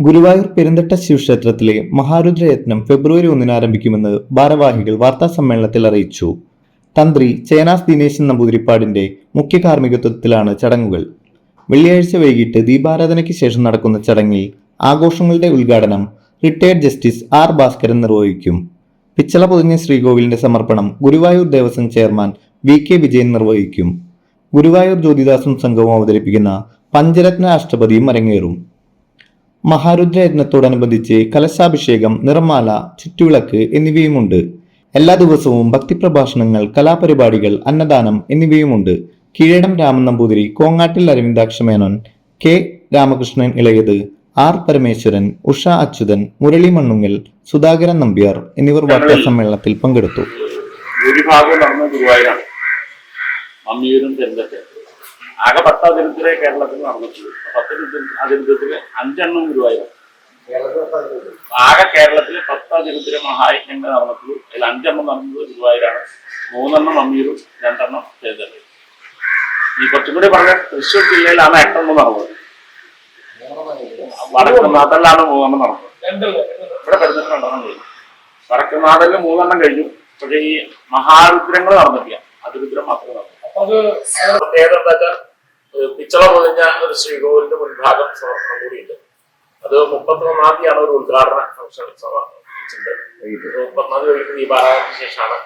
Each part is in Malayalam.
ഗുരുവായൂർ പെരുന്തട്ട ശിവക്ഷേത്രത്തിലെ മഹാരുദ്രയത്നം ഫെബ്രുവരി ഒന്നിന് ആരംഭിക്കുമെന്ന് ഭാരവാഹികൾ വാർത്താ സമ്മേളനത്തിൽ അറിയിച്ചു. തന്ത്രി ചേനാസ് ദിനേശൻ നമ്പൂതിരിപ്പാടിന്റെ മുഖ്യ കാർമ്മികത്വത്തിലാണ് ചടങ്ങുകൾ. വെള്ളിയാഴ്ച വൈകിട്ട് ദീപാരാധനയ്ക്ക് ശേഷം നടക്കുന്ന ചടങ്ങിൽ ആഘോഷങ്ങളുടെ ഉദ്ഘാടനം റിട്ടയർഡ് ജസ്റ്റിസ് ആർ ഭാസ്കരൻ നിർവഹിക്കും. പിച്ചള പൊതിഞ്ഞ ശ്രീകോവിലിന്റെ സമർപ്പണം Guruvayur Devaswom chairman V K Vijayan നിർവഹിക്കും. ഗുരുവായൂർ ജ്യോതിദാസും സംഘവും അവതരിപ്പിക്കുന്ന പഞ്ചരത്ന അഷ്ടപതിയും അരങ്ങേറും. മഹാരുദ്രയജ്ഞത്തോടനുബന്ധിച്ച് കലശാഭിഷേകം നിറമാല ചുറ്റുവിളക്ക് എന്നിവയുമുണ്ട്. എല്ലാ ദിവസവും ഭക്തിപ്രഭാഷണങ്ങൾ കലാപരിപാടികൾ അന്നദാനം എന്നിവയുമുണ്ട്. കീഴടം രാമൻ നമ്പൂതിരി കോങ്ങാട്ടിൽ അരവിന്ദാക്ഷ മേനോൻ കെ. രാമകൃഷ്ണൻ ഇളയത് ആർ. പരമേശ്വരൻ ഉഷ അച്യുതൻ മുരളി മണ്ണുങ്ങൽ സുധാകരൻ നമ്പ്യാർ എന്നിവർ വാർത്താ സമ്മേളനത്തിൽ പങ്കെടുത്തു. ഭൂരിഭാഗവും നടന്ന ഗുരുവായൂരാണ്. മമ്മിയൂരും തെരഞ്ഞെടുപ്പ്. ആകെ പത്ത് അതിരുത്തിലെ കേരളത്തിൽ നടന്നിട്ടുള്ളൂ. പത്ത് അതിരുദ്ധത്തിൽ അഞ്ചെണ്ണം ഗുരുവായൂരാണ്. ആകെ കേരളത്തിലെ പത്ത് അതിരുത്തിലെ മഹായജ്ഞങ്ങൾ നടന്നിട്ടുള്ളൂ. അതിൽ അഞ്ചെണ്ണം നടന്നത് ഗുരുവായൂരാണ്. മൂന്നെണ്ണം അമ്മീരും രണ്ടെണ്ണം തെരഞ്ഞെടുപ്പ് ഈ കുറച്ചും കൂടി പറഞ്ഞ തൃശ്ശൂർ ജില്ലയിലാണ് എട്ടെണ്ണം നടന്നത്. വടക്ക് മൂന്നെണ്ണം നടന്നത്. ഇവിടെ പെരുന്നിട്ട് രണ്ടെണ്ണം മൂന്നെണ്ണം കഴിഞ്ഞു. പക്ഷേ ഈ മഹാരുദ്രങ്ങൾ നടന്നിട്ടില്ല. അതിരുദ്രം മാത്രമേ നടന്നു. അത് പ്രത്യേകത എന്താ വെച്ചാൽ പിച്ചള പൊതിഞ്ഞ ഒരു ശ്രീകോവിലിന്റെ മുൻഭാഗം സമർപ്പണം കൂടിയുണ്ട്. അത് മുപ്പത്തൊന്നാം തീയതിയാണ് ഒരു ഉദ്ഘാടന ഫംഗ്ഷൻ മുപ്പത്തൊന്നാം തീയതി വൈകിട്ട് ദീപാരാധന ശേഷമാണ്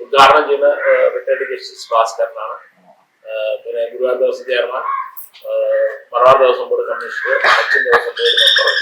ഉദ്ഘാടനം ചെയ്യുന്ന റിട്ടയർഡ് ജസ്റ്റിസ് ഭാസ്കരനാണ് പിന്നെ ഗുരുവായൂർ ദിവസം ചെയർമാൻ മറവാർ മലബാർ ദേവസ്വം ബോർഡ് കമ്മീഷണർ അച്ഛൻ ദേവസ്വം ബോർഡ് മെമ്പർ